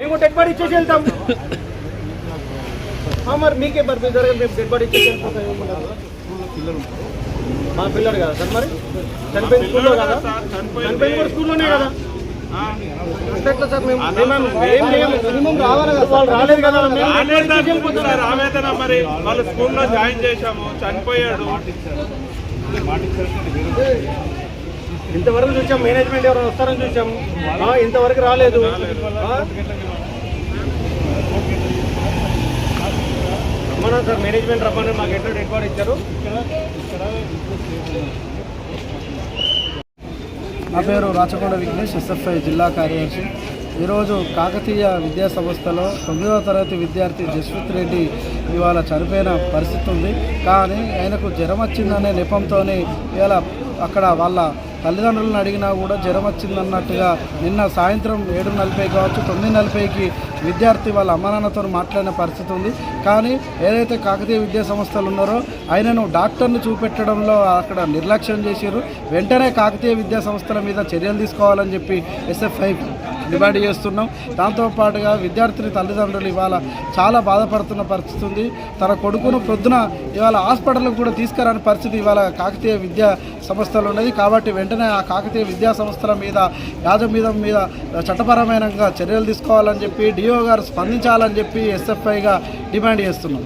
మేము dead body ఇచ్చేసి వెళ్తాం. మరి మీకే మరి మీ మేము డెడ్ బాడీ ఇచ్చేసి వెళ్ళిపోతాం మా పిల్లడు కదా సార్ మరి? చనిపోయిన స్కూల్లో కదా? చనిపోయిన కూడా స్కూల్లోనే కదా? మరి వాళ్ళ స్కూల్లో జాయిన్ చేశాము చనిపోయాడు. ఇంతవరకు చూసాం మేనేజ్మెంట్ ఎవరు వస్తారని చూసాం ఇంతవరకు రాలేదు. రమ్మన్నా సార్ మేనేజ్మెంట్ రమ్మని మాకు ఎట్లా డెడ్ ఇచ్చారు? నా పేరు రాచకొండ విఘ్నేష్ ఎస్ఎఫ్ఐ జిల్లా కార్యదర్శి. ఈరోజు కాకతీయ విద్యా సంస్థలో తొమ్మిదవ తరగతి విద్యార్థి జస్విత్ రెడ్డి ఇవాళ చనిపోయిన పరిస్థితి ఉంది. కానీ ఆయనకు జ్వరం వచ్చిందనే నెపంతో ఇవాళ అక్కడ వాళ్ళ తల్లిదండ్రులను అడిగినా కూడా జ్వరం వచ్చిందన్నట్టుగా నిన్న సాయంత్రం ఏడు నలభై కావచ్చు తొమ్మిది నలభైకి విద్యార్థి వాళ్ళ అమ్మనాన్నతో మాట్లాడిన పరిస్థితి ఉంది. కానీ ఏదైతే కాకతీయ విద్యా సంస్థలు ఉన్నారో ఆయనను డాక్టర్ని చూపెట్టడంలో అక్కడ నిర్లక్ష్యం చేశారు. వెంటనే కాకతీయ విద్యా సంస్థల మీద చర్యలు తీసుకోవాలని చెప్పి ఎస్ఎఫ్ఐ డిమాండ్ చేస్తున్నాం. దాంతోపాటుగా విద్యార్థిని తల్లిదండ్రులు ఇవాళ చాలా బాధపడుతున్న పరిస్థితి ఉంది. తన కొడుకును ప్రొద్దున ఇవాళ హాస్పిటల్కి కూడా తీసుకురాని పరిస్థితి ఇవాళ కాకతీయ విద్యా సంస్థలు ఉన్నది. కాబట్టి వెంటనే ఆ కాకతీయ విద్యా సంస్థల మీద యాజమీదం మీద చట్టపరమైన చర్యలు తీసుకోవాలని చెప్పి డిఓ గారు స్పందించాలని చెప్పి ఎస్ఎఫ్ఐగా డిమాండ్ చేస్తున్నాం.